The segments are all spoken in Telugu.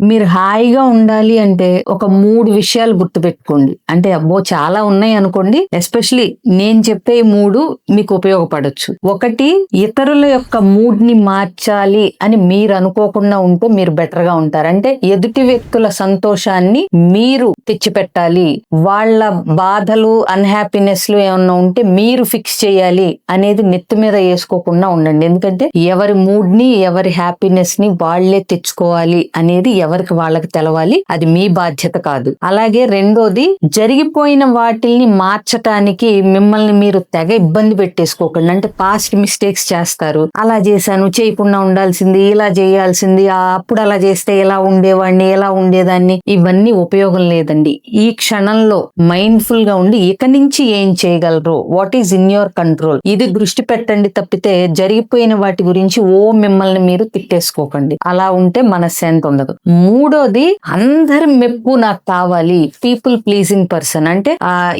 మీరు హాయిగా ఉండాలి అంటే ఒక మూడు విషయాలు గుర్తుపెట్టుకోండి. అంటే అబ్బో చాలా ఉన్నాయి అనుకోండి. ఎస్పెషలీ నేను చెప్పే మూడు మీకు ఉపయోగపడచ్చు. ఒకటి ఇతరుల యొక్క మూడ్ని మార్చాలి అని మీరు అనుకోకుండా ఉంటే మీరు బెటర్గా ఉంటారు. అంటే ఎదుటి వ్యక్తుల సంతోషాన్ని మీరు తెచ్చిపెట్టాలి. వాళ్ళ బాధలు అన్హ్యాపీనెస్లు ఏమన్నా ఉంటే మీరు ఫిక్స్ చేయాలి అనేది నెత్తి మీద వేసుకోకుండా ఉండండి. ఎందుకంటే ఎవరి మూడ్ని ఎవరి హ్యాపీనెస్ని వాళ్ళే తెచ్చుకోవాలి అనేది ఎవరికి వాళ్ళకి తెలవాలి అది మీ బాధ్యత కాదు. అలాగే రెండోది జరిగిపోయిన వాటిల్ని మార్చటానికి మిమ్మల్ని మీరు తెగ ఇబ్బంది పెట్టేసుకోకండి. అంటే పాస్ట్ మిస్టేక్స్ చేస్తారు. అలా చేశాను చేయకుండా ఉండాల్సింది ఇలా చేయాల్సింది అప్పుడు అలా చేస్తే ఎలా ఉండేవాడిని ఎలా ఉండేదాన్ని ఇవన్నీ ఉపయోగం లేదండి. ఈ క్షణంలో మైండ్ఫుల్గా ఉండి ఇక నుంచి ఏం చేయగలరు? What is in your control ఇది దృష్టి పెట్టండి తప్పితే జరిగిపోయిన వాటి గురించి ఓ మిమ్మల్ని మీరు తిట్టేసుకోకండి. అలా ఉంటే మన మనశ్శాంతి ఉండదు. మూడోది అందరి మెప్పు నాకు కావాలి. పీపుల్ ప్లీజింగ్ పర్సన్ అంటే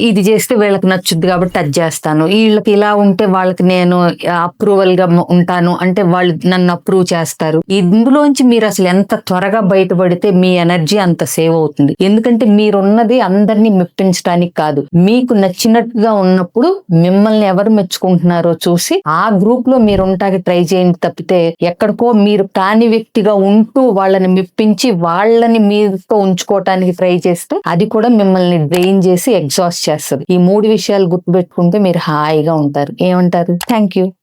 ఇది చేస్తే వీళ్ళకి నచ్చుద్ది కాబట్టి అది చేస్తాను. వీళ్ళకి ఇలా ఉంటే వాళ్ళకి నేను అప్రూవల్గా ఉంటాను. అంటే వాళ్ళు నన్ను అప్రూవ్ చేస్తారు. ఇందులోంచి మీరు అసలు ఎంత త్వరగా బయటపడితే మీ ఎనర్జీ అంత సేవ్ అవుతుంది. ఎందుకంటే మీరున్నది అందరినీ మెప్పించడానికి కాదు. మీకు నచ్చినట్టుగా ఉన్నప్పుడు మిమ్మల్ని ఎవరు మెచ్చుకుంటున్నారో చూసి ఆ గ్రూప్లో మీరు ఉంటాకి ట్రై చేయండి తప్పితే ఎక్కడికో మీరు కాని వ్యక్తిగా ఉంటూ వాళ్ళని మెప్పించి వాళ్ళని మీతో ఉంచుకోవటానికి ట్రై చేస్తే అది కూడా మిమ్మల్ని డ్రెయిన్ చేసి ఎగ్జాస్ట్ చేస్తుంది. ఈ మూడు విషయాలు గుర్తుపెట్టుకుంటే మీరు హాయిగా ఉంటారు. ఏమంటారు? Thank you